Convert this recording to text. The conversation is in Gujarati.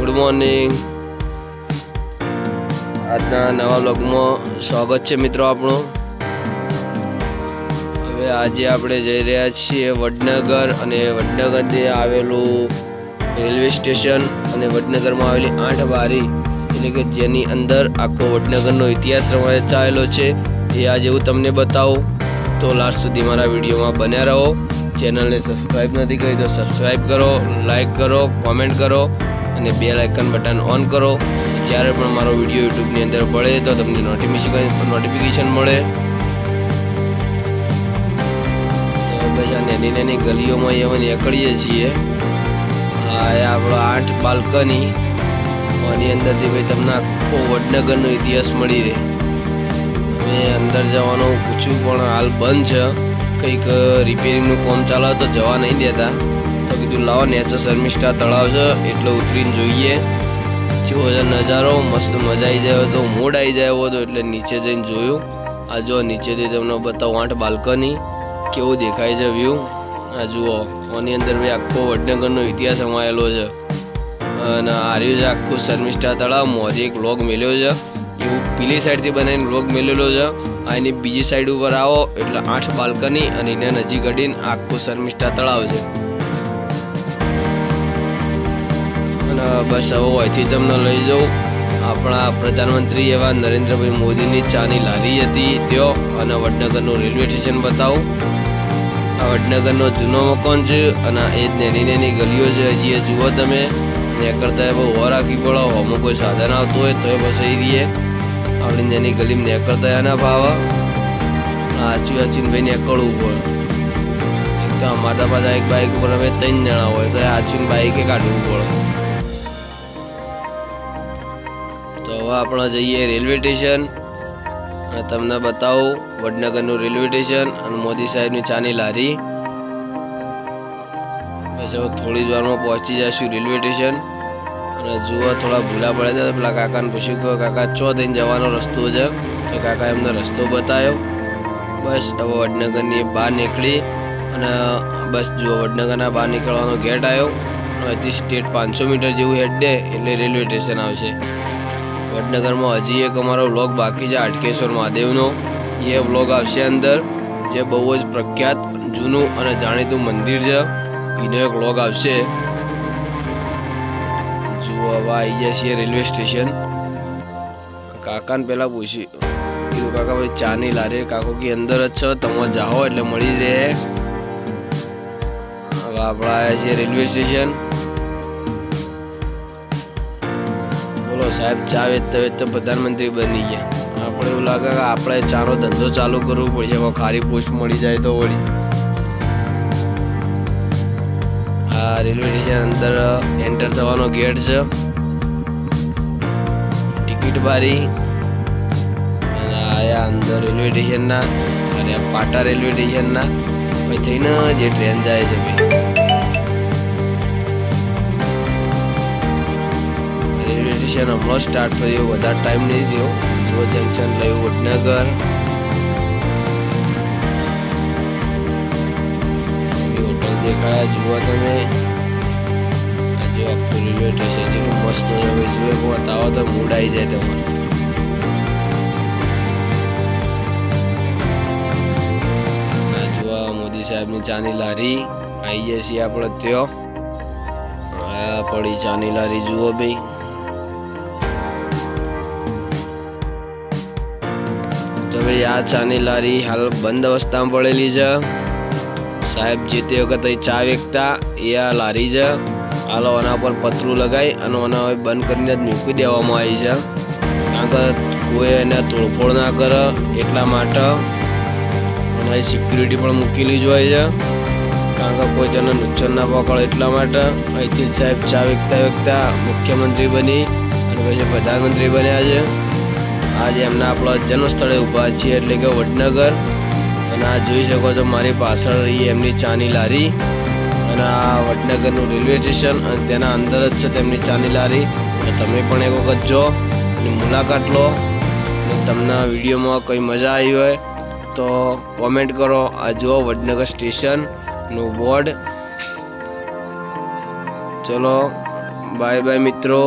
ગુડ મોર્નિંગ આજના નવા વ્લોગમાં સ્વાગત છે મિત્રો આપણું હવે આજે આપણે જઈ રહ્યા છીએ વડનગર અને વડનગરથી આવેલું રેલવે સ્ટેશન અને વડનગરમાં આવેલી આઠ બારી, એટલે કે જેની અંદર આખો વડનગરનો ઇતિહાસ રચાયેલો છે, એ આજે હું તમને બતાવું. તો લાસ્ટ સુધી મારા વિડીયોમાં બન્યા રહો. ચેનલને સબસ્ક્રાઈબ નથી કરી તો સબસ્ક્રાઈબ કરો લાઈક કરો કોમેન્ટ કરો. અને બે લાઇકન બટન ઓન કરો. જ્યારે પણ મારો વીડિયો યુટ્યુબની અંદર પડે તો તમને નોટિફિકેશન નોટિફિકેશન મળે. તો આ નાની નાની ગલીઓમાં અમે નીકળીએ છીએ. આ આપણો આઠ બાલ્કની આની અંદરથી ભાઈ તમને આખો વડનગરનો ઇતિહાસ મળી રહે. મેં અંદર જવાનું પૂછ્યું પણ હાલ બંધ છે. કંઈક રિપેરિંગનું કામ ચાલે તો જવા નહીં દેતા. લાવો, નેચર શર્મિષ્ઠા તળાવ છે, એટલે ઉતરીને જોઈએ. જેવો નજારો, મસ્ત મજા આવી જાય તો મૂડ આવી જાય હતો એટલે નીચે જઈને જોયું. આ જો નીચેથી તમને બતાવું આઠ બાલ્કની, કેવું દેખાય છે વ્યૂ આ જુઓ, આની અંદર ભાઈ આખો વડનગરનો ઇતિહાસ સમાયેલો છે. અને આર્યું છે આખું શર્મિષ્ઠા તળાવ. મોરી એક લોગ મેલ્યો છે. એવું પેલી સાઈડથી બનાવીને લોગ મેલેલો છે. આ એની બીજી સાઈડ ઉપર આવો, એટલે આઠ બાલ્કની અને એને નજીક અડીને આખું શર્મિષ્ઠા તળાવ છે. બસ હવે અહીંથી તમને લઈ જાઉં. આપણા પ્રધાનમંત્રી એવા નરેન્દ્રભાઈ મોદીની ચાની લારી હતી ત્યો અને વડનગરનું રેલવે સ્ટેશન બતાવું. આ વડનગરનો જૂનો મકાન છે અને એ જ નેની નેની ગલીઓ છે. હજી એ જુઓ તમે. ને કરતા બહુ ઓર રાખી પડો. અમુક કોઈ સાધન આવતું હોય તો એ બસ એ રહીએ. આપણી નાની ગલીમાં કરતા એના ભાવ આચી ભાઈને નીકળવું પડે. એક તો અમારા પાસે એક બાઇક ઉપર અમે ત્રણ જણા હોય તો એ આચીન બાઇકે કાઢવું પડે. હવે આપણે જઈએ રેલવે સ્ટેશન. અને તમને બતાવું, વડનગરનું રેલવે સ્ટેશન અને મોદી સાહેબની ચાની લારી. પછી હવે થોડી જ વારમાં પહોંચી જઈશું રેલવે સ્ટેશન. અને જુઓ, થોડા ભૂલા પડ્યા હતા પેલા કાકાને પૂછ્યું કે કાકા, ચો થઈને જવાનો રસ્તો છે? તો કાકા એમને રસ્તો બતાવ્યો. બસ હવે વડનગરની બહાર નીકળી. અને બસ જુઓ, વડનગરના બહાર નીકળવાનો ગેટ આવ્યો. અહીંથી સ્ટેટ પાંચસો મીટર જેવું હેડ દે એટલે રેલવે સ્ટેશન આવશે. વડનગરમાં હજી એક અમારો બ્લોગ બાકી છે, હાટકેશ્વર મહાદેવનો. એ વ્લોગ આવશે અંદર, જે બહુ જ પ્રખ્યાત, જૂનું અને જાણીતું મંદિર છે. એનો એક વ્લોગ આવશે. જુઓ, હવે આવી ગયા છીએ રેલવે સ્ટેશન. કાકાને પહેલાં પૂછ્યું કાકા, ભાઈ ચાની લારી. કાકો કે અંદર જ છો, તમે જાઓ એટલે મળી રહે. હવે આપણે આવ્યા છીએ રેલવે સ્ટેશન. સાહેબ ચાવે તવે તો પ્રધાનમંત્રી બની ગયા. આપણે એવું લાગે કે આપણે ચાનો ધંધો ચાલુ કરવો પડશે, એમાં ખારી પોસ્ટ મળી જાય તો વળી. આ રેલવે સ્ટેશન અંદર એન્ટર થવાનો ગેટ છે. ટિકિટ બારી. અને આયા અંદર રેલવે સ્ટેશનના, અને પાટા રેલવે સ્ટેશનના. પછી થઈને જે ટ્રેન જાય છે, ભાઈ. સ્ટેશન હમણાં સ્ટાર્ટ થયું, વધારે ટાઈમ નહીં થયો. જો જંકશન રહ્યું વડનગર. હોટલ દેખાયા, જુઓ તમે. આજે આખું રેલવે સ્ટેશન જેવું મસ્ત હવે જુએ આવો તો મૂડ આવી જાય તમારે. મોદી સાહેબની ચાની લારી. આવી જાય છીએ આપણે ત્યો પડી ચાની લારી, જુઓ ભાઈ. તો ભાઈ આ ચાની લારી હાલ બંધ અવસ્થામાં પડેલી છે. સાહેબ જે તે વખતે ચા વેચતા, એ આ લારી છે. હાલો આના પર પતરું લગાવી અને આના હવે બંધ કરીને જ મૂકી દેવામાં આવી છે. કારણ કે કોઈ એને તોડફોડ ના કરે એટલા માટે અને સિક્યુરિટી પણ મૂકેલી જ હોય છે. કારણ કે કોઈ તેને નુકસાન ના પકડે એટલા માટે અહીંથી સાહેબ ચા વેચતા વેચતા મુખ્યમંત્રી બની અને પછી પ્રધાનમંત્રી બન્યા છે. આજે એમના આપણા જન્મસ્થળે ઊભા છીએ, એટલે કે વડનગર. અને આ જોઈ શકો છો મારી પાછળ રહી એમની ચાની લારી. અને આ વડનગરનું રેલવે સ્ટેશન અને તેના અંદર જ છે તેમની ચાની લારી. તમે પણ એક વખત જો અને મુલાકાત લો. અને તમને વિડીયોમાં કંઈ મજા આવી હોય, તો કોમેન્ટ કરો. આ જુઓ વડનગર સ્ટેશનનું બોર્ડ. ચલો, બાય બાય મિત્રો.